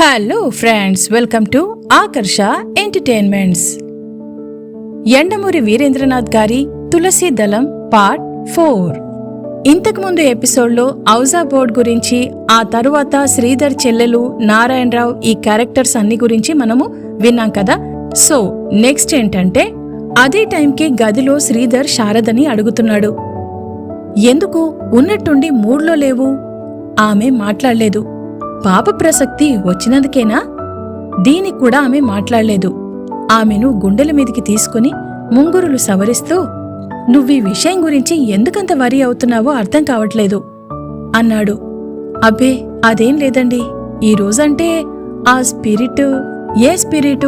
Hello friends welcome to Akarsha entertainments Yandamuri Veerendranath గారి తులసి దళం part four ఇంతకుముందు ఎపిసోడ్లో ఔజా బోర్డ్ గురించి ఆ తరువాత శ్రీధర్ చెల్లెలు నారాయణరావు ఈ క్యారెక్టర్స్ అన్ని గురించి మనము విన్నాం కదా. సో నెక్స్ట్ ఏంటంటే అదే టైంకి గదిలో శ్రీధర్ శారదని అడుగుతున్నాడు. ఎందుకు? ఉన్నట్టుండి మూడ్లో లేవు. ఆమె మాట్లాడలేదు. పాప ప్రసక్తి వచ్చినందుకేనా? దీని కూడా ఆమె మాట్లాడలేదు. ఆమెను గుండెల మీదికి తీసుకుని ముంగురులు సవరిస్తూ నువ్వీ విషయం గురించి ఎందుకంత వరి అవుతున్నావో అర్థం కావట్లేదు అన్నాడు. అబ్బే అదేం లేదండి. ఈ రోజంటే ఆ స్పిరిట్ ఏ స్పిరిటు?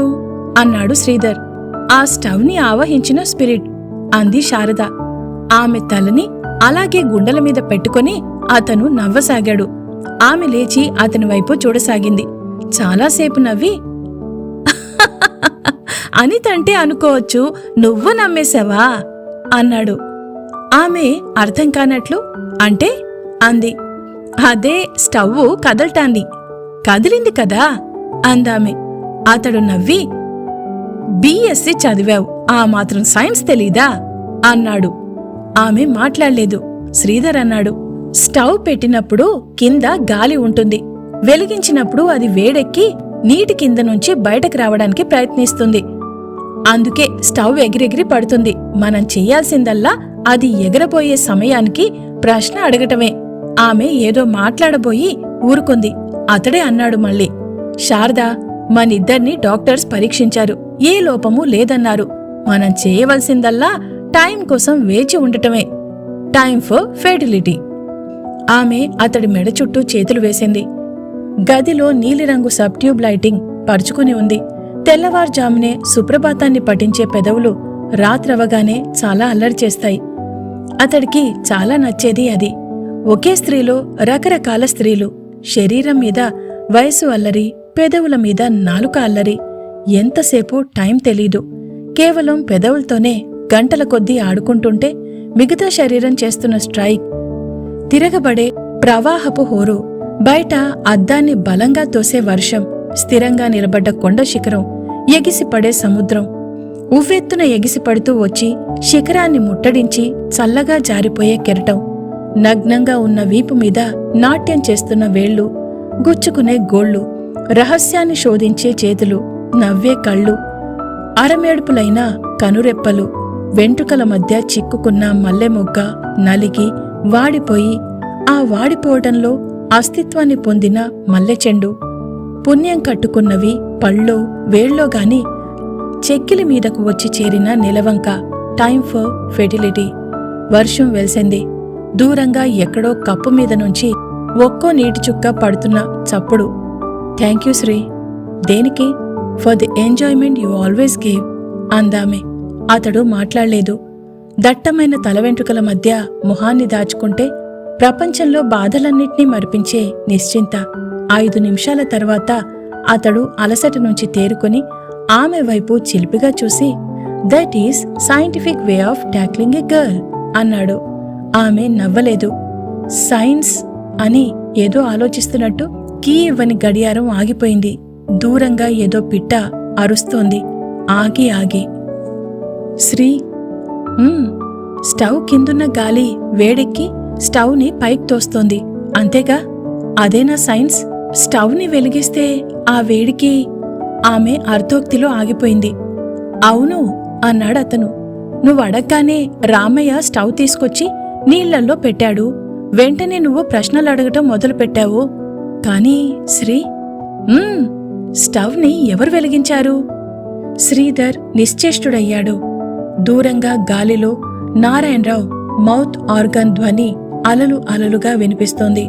అన్నాడు శ్రీధర్. ఆ స్టవ్ని ఆవహించిన స్పిరిట్ అంది శారద. ఆమె తలని అలాగే గుండెల మీద పెట్టుకొని అతను నవ్వసాగాడు. ఆమె లేచి అతని వైపు చూడసాగింది. చాలాసేపు నవ్వి అనితంటే అనుకోవచ్చు నువ్వు నమ్మేశావా? అన్నాడు. ఆమె అర్థం కానట్లు అంటే? అంది. అదే స్టవ్ కదలటాన్ని కదిలింది కదా? అందామె. అతడు నవ్వి బీఎస్సీ చదివావు ఆ మాత్రం సైన్స్ తెలీదా? అన్నాడు. ఆమె మాట్లాడలేదు. శ్రీధర్ అన్నాడు స్టవ్ పెట్టినప్పుడు కింద గాలి ఉంటుంది. వెలిగించినప్పుడు అది వేడెక్కి నీటి కింద నుంచి బయటకు రావడానికి ప్రయత్నిస్తుంది. అందుకే స్టవ్ ఎగిరెగిరి పడుతుంది. మనం చెయ్యాల్సిందల్లా అది ఎగరబోయే సమయానికి ప్రశ్న అడగటమే. ఆమె ఏదో మాట్లాడబోయి ఊరుకుంది. అతడే అన్నాడు మళ్ళీ. శారదా మనిద్దర్నీ డాక్టర్స్ పరీక్షించారు. ఏ లోపమూ లేదన్నారు. మనం చేయవలసిందల్లా టైం కోసం వేచి ఉండటమే. Time for fertility. ఆమె అతడి మెడ చుట్టూ చేతులు వేసింది. గదిలో నీలిరంగు సబ్ట్యూబ్ లైటింగ్ పరుచుకుని ఉంది. తెల్లవారుజామునే సుప్రభాతాన్ని పఠించే పెదవులు రాత్రవగానే చాలా అల్లరి చేస్తాయి. అతడికి చాలా నచ్చేది అది. ఒకే స్త్రీలో రకరకాల స్త్రీలు శరీరం మీద వయసు అల్లరి పెదవుల మీద నాలుక అల్లరి ఎంతసేపు టైం తెలీదు. కేవలం పెదవులతోనే గంటల కొద్దీ ఆడుకుంటుంటే మిగతా శరీరం చేస్తున్న స్ట్రైక్ తిరగబడే ప్రవాహపు హోరు. బయట అద్దాన్ని బలంగా తోసే వర్షం స్థిరంగా నిలబడ్డ కొండ శిఖరం ఎగిసిపడే సముద్రం. ఉవ్వెత్తున ఎగిసిపడుతూ వచ్చి శిఖరాన్ని ముట్టడించి చల్లగా జారిపోయే కెరటం. నగ్నంగా ఉన్న వీపు మీద నాట్యం చేస్తున్న వేళ్ళు గుచ్చుకునే గోళ్ళు రహస్యాన్ని శోధించే చేతులు నవ్వే కళ్ళు అరమేడుపులైన కనురెప్పలు వెంట్రుకల మధ్య చిక్కుకున్న మల్లెమొగ్గ నలిగి వాడిపోయి ఆ వాడిపోవటంలో అస్తిత్వాన్ని పొందిన మల్లెచెండు. పుణ్యం కట్టుకున్నవి పళ్ళో వేళ్ళో గాని చెక్కిలి మీదకు వచ్చి చేరిన నిలవంక. Time for fertility. వర్షం వెలిసింది. దూరంగా ఎక్కడో కప్పు మీద నుంచి ఒక్కో నీటి చుక్క పడుతున్న చప్పుడు. Thank you Sri. దేనికి? For the enjoyment you always gave. అందామే. అతడు మాట్లాడలేదు. దట్టమైన తల వెంట్రుకల మధ్య మొహాన్ని దాచుకుంటే ప్రపంచంలో బాధలన్నింటినీ మరిపించే నిశ్చింత. ఐదు నిమిషాల తర్వాత అతడు అలసట నుంచి తేరుకొని ఆమె వైపు చిలిపిగా చూసి that is scientific way of tackling a girl అన్నాడు. ఆమె నవ్వలేదు. సైన్స్ అని ఏదో ఆలోచిస్తున్నట్టు కీ ఇవ్వని గడియారం ఆగిపోయింది. దూరంగా ఏదో పిట్ట అరుస్తోంది. ఆగి ఆగి శ్రీ స్టవ్ కిందున్న గాలి వేడెక్కి స్టవ్ని పైకి తోస్తోంది. అంతేగా? అదేనా సైన్స్? స్టవ్ని వెలిగిస్తే ఆ వేడికి ఆమె అర్ధోక్తిలో ఆగిపోయింది. అవును అన్నాడు అతను. నువ్వు అడగగానే రామయ్య స్టవ్ తీసుకొచ్చి నీళ్ళల్లో పెట్టాడు. వెంటనే నువ్వు ప్రశ్నలు అడగటం మొదలుపెట్టావు. కానీ శ్రీ? స్టవ్ని ఎవరు వెలిగించారు? శ్రీధర్ నిశ్చేష్టుడయ్యాడు. దూరంగా గాలిలో నారాయణరావు మౌత్ ఆర్గన్ ధ్వని అలలు అలలుగా వినిపిస్తోంది.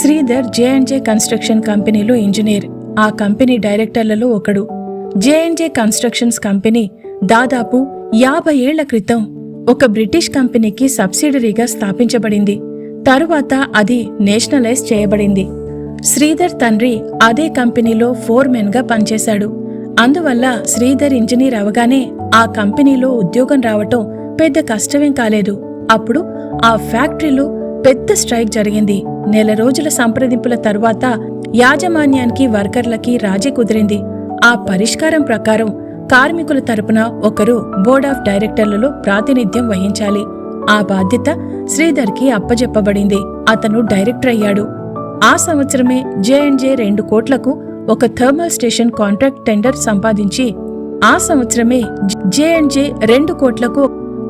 శ్రీధర్ జే కన్స్ట్రక్షన్ కంపెనీలో ఇంజనీర్. ఆ కంపెనీ డైరెక్టర్లలో ఒకడు. జే కన్స్ట్రక్షన్స్ కంపెనీ దాదాపు యాభై ఏళ్ళ క్రితం ఒక బ్రిటిష్ కంపెనీకి సబ్సిడరీగా స్థాపించబడింది. తరువాత అది నేషనలైజ్ చేయబడింది. శ్రీధర్ తండ్రి అదే కంపెనీలో ఫోర్మెన్గా పనిచేశాడు. అందువల్ల శ్రీధర్ ఇంజనీర్ అవగానే ఆ కంపెనీలో ఉద్యోగం రావటం పెద్ద కష్టమేం కాలేదు. అప్పుడు ఆ ఫ్యాక్టరీలో పెద్ద స్ట్రైక్ జరిగింది. నెల రోజుల సంప్రదింపుల తరువాత యాజమాన్యానికి వర్కర్లకి రాజీ కుదిరింది. ఆ పరిష్కారం ప్రకారం కార్మికుల తరపున ఒకరు బోర్డ్ ఆఫ్ డైరెక్టర్లలో ప్రాతినిధ్యం వహించాలి. ఆ బాధ్యత శ్రీధర్కి అప్పజెప్పబడింది. అతను డైరెక్టర్ అయ్యాడు. ఆ సంవత్సరమే జేఎండ్జే అండ్ రెండు కోట్లకు ఒక థర్మల్ స్టేషన్ కాంట్రాక్ట్ టెండర్ సంపాదించి ఆ సంవత్సరమే జే అండ్ జే రెండు కోట్లకు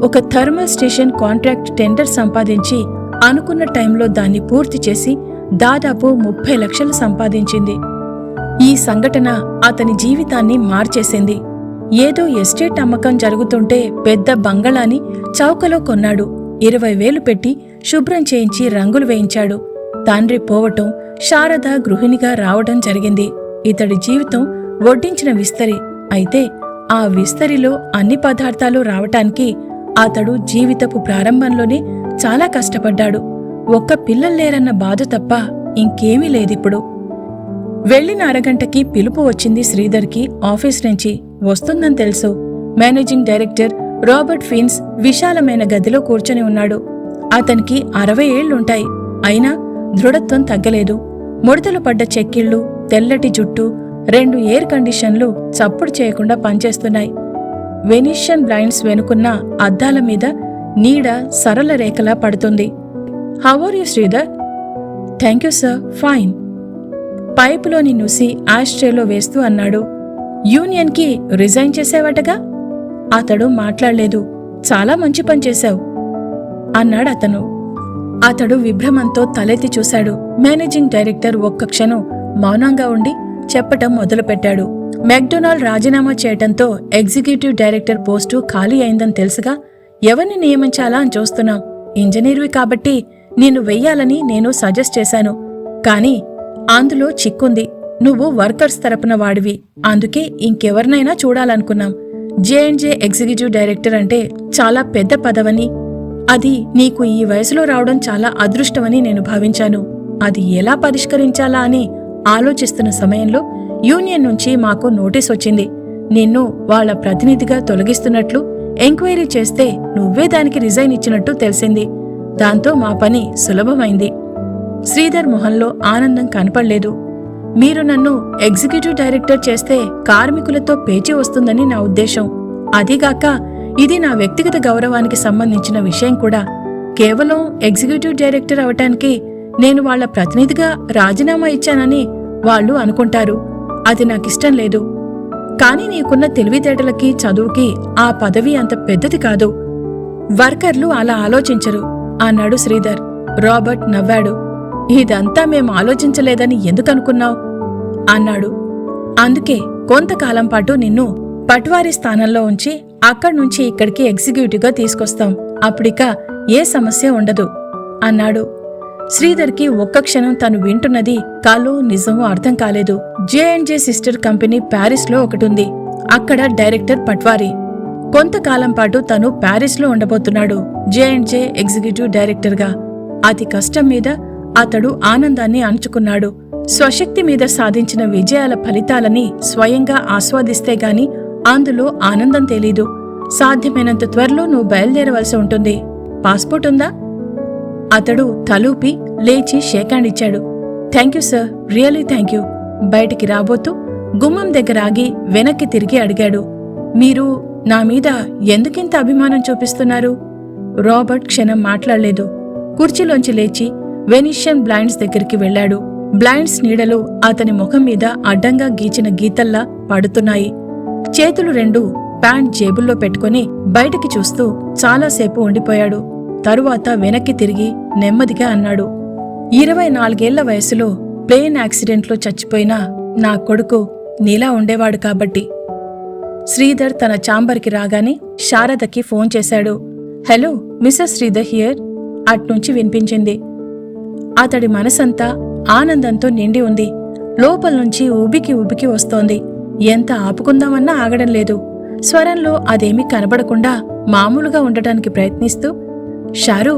ఒక థర్మల్ స్టేషన్ కాంట్రాక్ట్ టెండర్ సంపాదించి అనుకున్న టైంలో దాన్ని పూర్తి చేసి దాదాపు ముప్పై లక్షలు సంపాదించింది. ఈ సంఘటన అతని జీవితాన్ని మార్చేసింది. ఏదో ఎస్టేట్ అమ్మకం జరుగుతుంటే పెద్ద బంగళాని చౌకలో కొన్నాడు. ఇరవై వేలు పెట్టి శుభ్రం చేయించి రంగులు వేయించాడు. తండ్రి పోవటం శారద గృహిణిగా రావడం జరిగింది. ఇతడి జీవితం వడ్డించిన విస్తరి. అయితే ఆ విస్తరిలో అన్ని పదార్థాలు రావటానికి అతడు జీవితపు ప్రారంభంలోనే చాలా కష్టపడ్డాడు. ఒక్క పిల్లల్లేరన్న బాధ తప్ప ఇంకేమీ లేదిప్పుడు. వెళ్ళిన అరగంటకి పిలుపు వచ్చింది శ్రీధర్కి ఆఫీస్ నుంచి. వస్తుందని తెలుసు. మేనేజింగ్ డైరెక్టర్ రాబర్ట్ ఫిన్స్ విశాలమైన గదిలో కూర్చొని ఉన్నాడు. అతనికి అరవై ఏళ్ళుంటాయి అయినా దృఢత్వం తగ్గలేదు. ముడతలు పడ్డ చెక్కిళ్ళు తెల్లటి జుట్టు రెండు ఎయిర్ కండిషన్లు చప్పుడు చేయకుండా పనిచేస్తున్నాయి. వెనిషియన్ బ్లైండ్స్ వెనుకున్న అద్దాల మీద నీడ సరళ రేఖలా పడుతుంది. How you you Sridhar? Thank you sir fine పైపులోని నుసి ఆస్ట్రేలో వేస్తూ అన్నాడు. యూనియన్కి రిజైన్ చేసేవటగా? అతడు మాట్లాడలేదు. చాలా మంచి పని చేశావు. అన్నాడు అతను. అతడు విభ్రమంతో తలెత్తి చూశాడు. మేనేజింగ్ డైరెక్టర్ ఒక్క క్షణం మౌనంగా ఉండి చెప్పటం మొదలుపెట్టాడు. మెక్డొనాల్డ్ రాజీనామా చేయటంతో ఎగ్జిక్యూటివ్ డైరెక్టర్ పోస్టు ఖాళీ అయిందని తెలుసుగా ఎవరిని నియమించాలా అని చూస్తున్నాం. ఇంజనీర్వి కాబట్టి నిన్ను వెయ్యాలని నేను సజెస్ట్ చేశాను. కానీ అందులో చిక్కుంది. నువ్వు వర్కర్స్ తరపున వాడివి. అందుకే ఇంకెవరినైనా చూడాలనుకున్నాం. జేఎండ్జే ఎగ్జిక్యూటివ్ డైరెక్టర్ అంటే చాలా పెద్ద పదవని అది నీకు ఈ వయసులో రావడం చాలా అదృష్టమని నేను భావించాను. అది ఎలా పరిష్కరించాలా అని ఆలోచిస్తున్న సమయంలో యూనియన్ నుంచి మాకు నోటీస్ వచ్చింది. నిన్ను వాళ్ళ ప్రతినిధిగా తొలగిస్తున్నట్లు ఎంక్వైరీ చేస్తే నువ్వే దానికి రిజైన్ ఇచ్చినట్టు తెలిసింది. దాంతో మా పని సులభమైంది. శ్రీధర్ మొహంలో ఆనందం కనపడలేదు. మీరు నన్ను ఎగ్జిక్యూటివ్ డైరెక్టర్ చేస్తే కార్మికులతో పేచి వస్తుందని నా ఉద్దేశం. అదీగాక ఇది నా వ్యక్తిగత గౌరవానికి సంబంధించిన విషయం కూడా. కేవలం ఎగ్జిక్యూటివ్ డైరెక్టర్ అవటానికి నేను వాళ్ళ ప్రతినిధిగా రాజీనామా ఇచ్చానని వాళ్ళు అనుకుంటారు. అది నాకిష్టం లేదు. కానీ నీకున్న తెలివితేటలకి చదువుకి ఆ పదవి అంత పెద్దది కాదు. వర్కర్లు అలా ఆలోచించరు. అన్నాడు శ్రీధర్. రాబర్ట్ నవ్వాడు. ఇదంతా మేం ఆలోచించలేదని ఎందుకనుకున్నావు? అన్నాడు. అందుకే కొంతకాలం పాటు నిన్ను పట్వారీ స్థానంలో ఉంచి అక్కడి నుంచి ఇక్కడికి ఎగ్జిక్యూటివ్గా తీసుకొస్తాం. అప్పుడిక ఏ సమస్య ఉండదు. అన్నాడు. శ్రీధర్కి ఒక్క క్షణం తను వింటున్నది కాలో నిజమో అర్థం కాలేదు. J and J sister company ప్యారిస్లో ఒకటుంది. అక్కడ డైరెక్టర్ పట్వారీ. కొంతకాలం పాటు తను ప్యారిస్లో ఉండబోతున్నాడు. జే అండ్ జే ఎగ్జిక్యూటివ్ డైరెక్టర్గా. అతి కష్టం మీద అతడు ఆనందాన్ని అణుచుకున్నాడు. స్వశక్తి మీద సాధించిన విజయాల ఫలితాలని స్వయంగా ఆస్వాదిస్తే గాని అందులో ఆనందం తెలీదు. సాధ్యమైనంత త్వరలో నువ్వు బయలుదేరవలసి ఉంటుంది. పాస్పోర్ట్ ఉందా? అతడు తలూపి లేచి షేక్ హ్యాండ్ ఇచ్చాడు thank you sir. Really thank you బయటికి రాబోతూ గుమ్మం దగ్గర ఆగి వెనక్కి తిరిగి అడిగాడు. మీరు నా మీద ఎందుకింత అభిమానం చూపిస్తున్నారు? రాబర్ట్ క్షణం మాట్లాడలేదు. కుర్చీలోంచి లేచి వెనిషియన్ బ్లైండ్స్ దగ్గరికి వెళ్ళాడు. బ్లైండ్స్ నీడలు అతని ముఖం మీద అడ్డంగా గీచిన గీతల్లా పడుతున్నాయి. చేతులు రెండు ప్యాంట్ జేబుల్లో పెట్టుకుని బయటికి చూస్తూ చాలాసేపు ఉండిపోయాడు. తరువాత వెనక్కి తిరిగి నెమ్మదిగా అన్నాడు. ఇరవై నాలుగేళ్ళ వయసులో ప్లేన్ యాక్సిడెంట్లో చచ్చిపోయిన నా కొడుకు నీలా ఉండేవాడు కాబట్టి. శ్రీధర్ తన చాంబర్కి రాగానే శారదకి ఫోన్ చేశాడు. హలో మిస్సెస్ శ్రీధర్ హియర్ అట్నుంచి వినిపించింది. అతడి మనసంతా ఆనందంతో నిండి ఉంది. లోపల నుంచి ఉబికి ఉబికి వస్తోంది. ఎంత ఆపుకుందామన్నా ఆగడం లేదు. స్వరంలో అదేమీ కనబడకుండా మామూలుగా ఉండటానికి ప్రయత్నిస్తూ షారు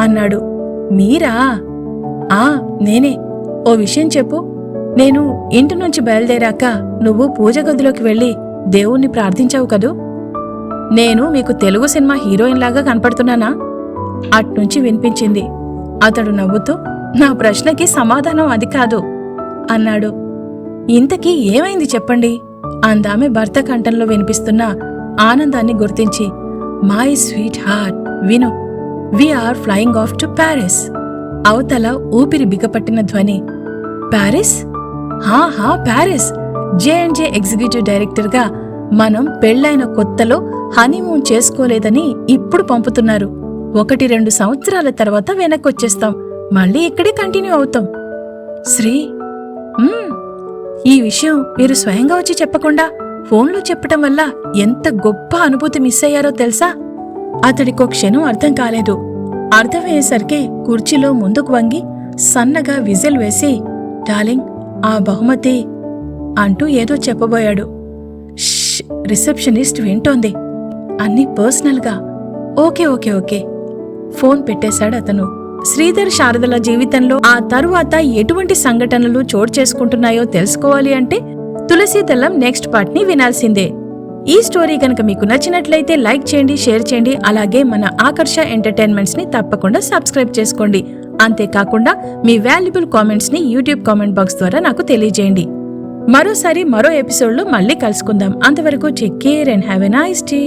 అన్నాడు. మీరా? ఆ నేనే. ఓ విషయం చెప్పు. నేను ఇంటి నుంచి బయలుదేరాక నువ్వు పూజ గదిలోకి వెళ్ళి దేవుణ్ణి ప్రార్థించావు కదూ? నేను మీకు తెలుగు సినిమా హీరోయిన్ లాగా కనపడుతున్నానా? అట్నుంచి వినిపించింది. అతడు నవ్వుతూ నా ప్రశ్నకి సమాధానం అది కాదు అన్నాడు. ఇంతకీ ఏమైంది చెప్పండి? అందామె భర్త కంఠంలో వినిపిస్తున్న ఆనందాన్ని గుర్తించి మై స్వీట్ హార్ట్ విను are flying off to Paris అవతల ఊపిరి బిగపట్టిన ధ్వని ప్యారిస్? హా హా Paris! J and J executive డైరెక్టర్గా మనం పెళ్ళైన కొత్తలో హనీమూన్ చేసుకోలేదని ఇప్పుడు పంపుతున్నారు. ఒకటి రెండు సంవత్సరాల తర్వాత వెనక్కొచ్చేస్తాం. మళ్ళీ ఇక్కడే కంటిన్యూ అవుతాం. శ్రీ ఈ విషయం మీరు స్వయంగా వచ్చి చెప్పకుండా ఫోన్లో చెప్పటం వల్ల ఎంత గొప్ప అనుభూతి మిస్ అయ్యారో తెలుసా? అతడికో క్షణం అర్థం కాలేదు. అర్థమయ్యేసరికి కుర్చీలో ముందుకు వంగి సన్నగా విజిల్ వేసి డార్లింగ్ ఆ బహుమతి అంటూ ఏదో చెప్పబోయాడు. రిసెప్షనిస్ట్ వింటోంది. అన్నీ పర్సనల్గా. Okay okay okay. ఫోన్ పెట్టేశాడు అతను. శ్రీధర్ శారదల జీవితంలో ఆ తరువాత ఎటువంటి సంఘటనలు చోటు చేసుకుంటున్నాయో తెలుసుకోవాలి అంటే తులసీదళం నెక్స్ట్ పార్ట్ని వినాల్సిందే. ఈ స్టోరీ కనుక మీకు నచ్చినట్లయితే లైక్ చేయండి షేర్ చేయండి అలాగే మన ఆకర్ష ఎంటర్టైన్మెంట్స్ని తప్పకుండా సబ్స్క్రైబ్ చేసుకోండి. అంతేకాకుండా మీ వాల్యుబుల్ కామెంట్స్ని యూట్యూబ్ కామెంట్ బాక్స్ ద్వారా నాకు తెలియజేయండి. మరోసారి మరో ఎపిసోడ్లో మళ్ళీ కలుసుకుందాం. అంతవరకు take care and have a nice day.